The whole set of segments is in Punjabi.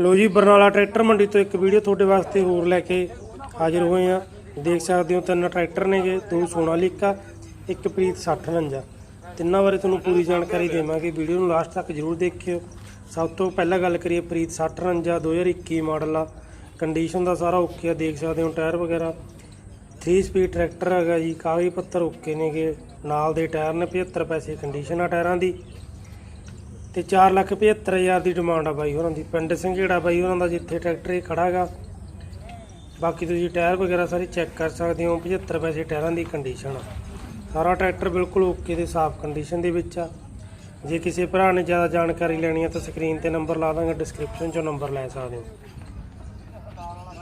ਲੋ ਜੀ, ਬਰਨਾਲਾ ਟਰੈਕਟਰ ਮੰਡੀ ਤੋਂ ਇੱਕ ਵੀਡੀਓ ਤੁਹਾਡੇ ਵਾਸਤੇ ਹੋਰ ਲੈ ਕੇ ਹਾਜ਼ਰ ਹੋਏ ਆ ਦੇਖ ਸਕਦੇ ਹੋ, ਤਿੰਨ ਟਰੈਕਟਰ ਨੇਗੇ, ਦੋ ਸੋਨਾਲੀਕਾ ਇੱਕ ਪ੍ਰੀਤ 6049 ਤਿੰਨਾਂ ਬਾਰੇ ਤੁਹਾਨੂੰ ਪੂਰੀ ਜਾਣਕਾਰੀ ਦੇਵਾਂਗੇ। ਵੀਡੀਓ ਨੂੰ ਲਾਸਟ ਤੱਕ ਜਰੂਰ ਦੇਖਿਓ। ਸਭ ਤੋਂ ਪਹਿਲਾਂ ਗੱਲ ਕਰੀਏ ਪ੍ਰੀਤ 6049 2021 ਮਾਡਲ ਆ ਕੰਡੀਸ਼ਨ ਦਾ ਸਾਰਾ ਓਕੇ ਆ, ਦੇਖ ਸਕਦੇ ਹੋ, ਟਾਇਰ ਵਗੈਰਾ। 3 ਸਪੀਡ ਟਰੈਕਟਰ ਹੈਗਾ ਜੀ, ਕਾਗਜ਼ ਪੱਤਰ ਓਕੇ ਨੇਗੇ। ਨਾਲ ਦੇ ਟਾਇਰ ਨੇ 75 ਪੈਸੇ ਕੰਡੀਸ਼ਨ ਆ ਟਾਇਰਾਂ ਦੀ। ਤੇ 475000 ਦੀ ਡਿਮਾਂਡ ਆ ਬਾਈ ਹੋਰਾਂ ਦੀ। ਪਿੰਡ ਸੰਘੇੜਾ ਬਾਈ ਹੋਰਾਂ ਦਾ ਜਿੱਥੇ ਟਰੈਕਟਰ ਇਹ ਖੜਾ ਹੈਗਾ। ਬਾਕੀ ਤੁਸੀਂ ਟਾਇਰ ਵਗੈਰਾ ਸਾਰੇ ਚੈੱਕ ਕਰ ਸਕਦੇ ਹੋ। 75 ਪੈਸੇ ਟਾਇਰਾਂ ਦੀ ਕੰਡੀਸ਼ਨ ਆ। ਸਾਰਾ ਟਰੈਕਟਰ ਬਿਲਕੁਲ ਓਕੇ ਤੇ ਸਾਫ਼ ਕੰਡੀਸ਼ਨ ਦੇ ਵਿੱਚ ਆ। ਜੇ ਕਿਸੇ ਭਰਾ ਨੇ ਜ਼ਿਆਦਾ ਜਾਣਕਾਰੀ ਲੈਣੀ ਆ ਤਾਂ ਸਕਰੀਨ ਤੇ ਨੰਬਰ ਲਾ ਦਾਂਗੇ ਡਿਸਕ੍ਰਿਪਸ਼ਨ 'ਚੋਂ ਨੰਬਰ ਲੈ ਸਕਦੇ ਹੋ।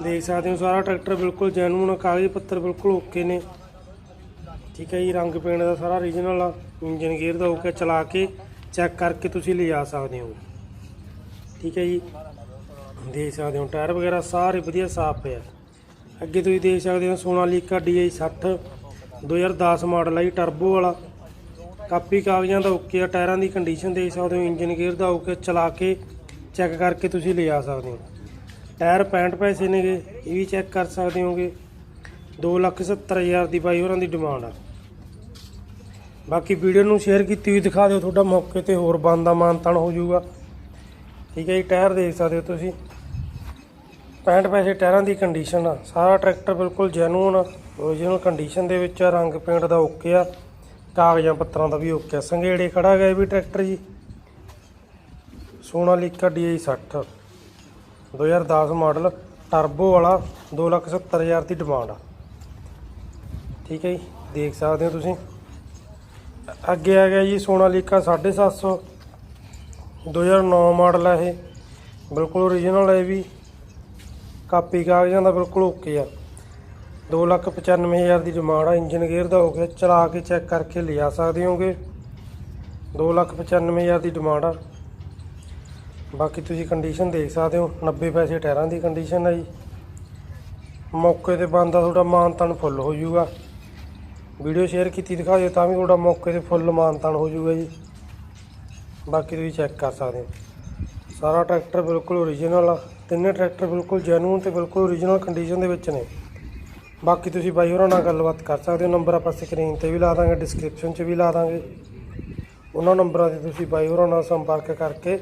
ਦੇਖ ਸਕਦੇ ਹੋ ਸਾਰਾ ਟਰੈਕਟਰ ਬਿਲਕੁਲ ਜੈਨੂਨ ਕਾਗਜ਼ ਪੱਤਰ ਬਿਲਕੁਲ ਓਕੇ ਨੇ। ਠੀਕ ਹੈ ਜੀ ਰੰਗ ਪੇਂਟ ਦਾ ਸਾਰਾ ਰੀਜਨਲ ਆ। ਇੰਜਨ ਗੇਅਰ ਦਾ ਓਕੇ ਚਲਾ ਕੇ ਚੈੱਕ ਕਰਕੇ ਤੁਸੀਂ ਲਿਜਾ ਸਕਦੇ ਹੋ। ਠੀਕ ਹੈ ਜੀ? ਦੇਖ ਸਕਦੇ ਹੋ, ਟਾਇਰ ਵਗੈਰਾ ਸਾਰੇ ਵਧੀਆ ਸਾਫ਼ ਪਿਆ ਅੱਗੇ ਤੁਸੀਂ ਦੇਖ ਸਕਦੇ ਹੋ ਸੋਨਾਲੀਕਾ DI 60 2010 ਮਾਡਲ ਹੈ ਜੀ ਟਰਬੋ ਵਾਲਾ। ਕਾਪੀ ਕਾਗਜ਼ਾਂ ਦਾ ਓਕੇ ਆ, ਟਾਇਰਾਂ ਦੀ ਕੰਡੀਸ਼ਨ ਦੇਖ ਸਕਦੇ ਹੋ ਇੰਜਨ ਗੇਅਰ ਦਾ ਓਕੇ ਚਲਾ ਕੇ ਚੈੱਕ ਕਰਕੇ ਤੁਸੀਂ ਲਿਜਾ ਸਕਦੇ ਹੋ। ਟਾਇਰ 65 ਪੈਸੇ ਨੇਗੇ, ਇਹ ਵੀ ਚੈੱਕ ਕਰ ਸਕਦੇ ਹੋਗੇ। 270000 ਦੀ ਬਾਈ ਹੋਰਾਂ ਦੀ ਡਿਮਾਂਡ ਆ। ਬਾਕੀ ਵੀਡੀਓ ਨੂੰ ਸ਼ੇਅਰ ਕੀਤੀ ਹੋਈ ਦਿਖਾ ਦਿਓ, ਤੁਹਾਡਾ ਮੌਕੇ ਤੇ ਹੋਰ ਬੰਦਾ ਮਾਨਤਨ ਹੋ ਜਾਊਗਾ। ਠੀਕ ਹੈ ਜੀ, ਟਾਇਰ ਦੇਖ ਸਕਦੇ ਹੋ ਤੁਸੀਂ। 65 ਪੈਸੇ ਟਾਇਰਾਂ ਦੀ ਕੰਡੀਸ਼ਨ ਆ। ਸਾਰਾ ਟਰੈਕਟਰ ਬਿਲਕੁਲ ਜੈਨੂਨ ਓਰੀਜਨਲ ਕੰਡੀਸ਼ਨ ਦੇ ਵਿੱਚ ਆ, ਰੰਗ ਪੇਂਟ ਦਾ ਓਕੇ ਆ। ਕਾਗਜ਼ਾਂ ਪੱਤਰਾਂ ਦਾ ਵੀ ਓਕੇ ਆ। ਸੰਘੇੜੇ ਖੜਾ ਗਿਆ ਵੀ ਟਰੈਕਟਰ ਜੀ। ਸੋਨਾਲੀਕਾ DI 60 2010 ਮਾਡਲ ਟਰਬੋ ਵਾਲਾ 270000 ਦੀ ਡਿਮਾਂਡ ਆ। ਠੀਕ ਹੈ ਜੀ, ਦੇਖ ਸਕਦੇ ਹੋ ਤੁਸੀਂ। ਅੱਗੇ ਆ ਗਿਆ ਜੀ ਸੋਨਾਲੀਕਾ 750 2009 ਮਾਡਲ ਆ ਇਹ। ਬਿਲਕੁਲ ਓਰੀਜਨਲ ਹੈ ਇਹ ਵੀ। ਕਾਪੀ ਕਾਗਜ਼ਾਂ ਦਾ ਬਿਲਕੁਲ ਓਕੇ ਆ। 295000 ਦੀ ਡਿਮਾਂਡ ਆ। ਇੰਜਨ ਗੇਅਰ ਦਾ ਹੋ ਗਿਆ। ਚਲਾ ਕੇ ਚੈੱਕ ਕਰਕੇ ਲਿਆ ਸਕਦੇ ਹੋਗੇ। 295000 ਦੀ ਡਿਮਾਂਡ ਆ। ਬਾਕੀ ਤੁਸੀਂ ਕੰਡੀਸ਼ਨ ਦੇਖ ਸਕਦੇ ਹੋ। 90 ਪੈਸੇ ਟਾਇਰਾਂ ਦੀ ਕੰਡੀਸ਼ਨ ਹੈ ਜੀ। ਮੌਕੇ ਤੇ ਬੰਦਾ ਤੁਹਾਡਾ ਮਾਨਤਨ ਫੁੱਲ ਹੋ ਜਾਊਗਾ। ਵੀਡੀਓ ਸ਼ੇਅਰ ਕੀਤੀ ਦਿਖਾ ਦਿਓ ਤਾਂ ਵੀ ਤੁਹਾਡਾ ਮੌਕੇ ਤੇ ਫੁੱਲ ਮਾਨਤਨ ਹੋ ਜਾਊਗਾ ਜੀ। ਬਾਕੀ ਤੁਸੀਂ ਚੈੱਕ ਕਰ ਸਕਦੇ ਹੋ। ਸਾਰਾ ਟਰੈਕਟਰ ਬਿਲਕੁਲ ਓਰੀਜਨਲ ਆ। ਤਿੰਨੇ ਟਰੈਕਟਰ ਬਿਲਕੁਲ ਜੈਨੂਨ ਤੇ ਬਿਲਕੁਲ ਓਰੀਜਨਲ ਕੰਡੀਸ਼ਨ ਦੇ ਵਿੱਚ ਨੇ। ਬਾਕੀ ਤੁਸੀਂ ਬਾਈ ਹੋਰਾਂ ਨਾਲ ਗੱਲਬਾਤ ਕਰ ਸਕਦੇ ਹੋ। ਨੰਬਰ ਆਪਾਂ ਸਕਰੀਨ ਤੇ ਵੀ ਲਾ ਦਾਂਗੇ ਡਿਸਕ੍ਰਿਪਸ਼ਨ 'ਚ ਵੀ ਲਾ ਦਾਂਗੇ। ਉਹਨਾਂ ਨੰਬਰਾਂ ਤੇ ਤੁਸੀਂ ਬਾਈ ਹੋਰਾਂ ਨਾਲ ਸੰਪਰਕ ਕਰਕੇ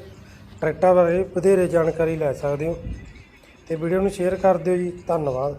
ਟਰੈਕਟਰ ਬਾਰੇ ਵਧੇਰੇ ਜਾਣਕਾਰੀ ਲੈ ਸਕਦੇ ਹੋ। ਤੇ ਵੀਡੀਓ ਨੂੰ ਸ਼ੇਅਰ ਕਰ ਦਿਓ ਜੀ। ਧੰਨਵਾਦ।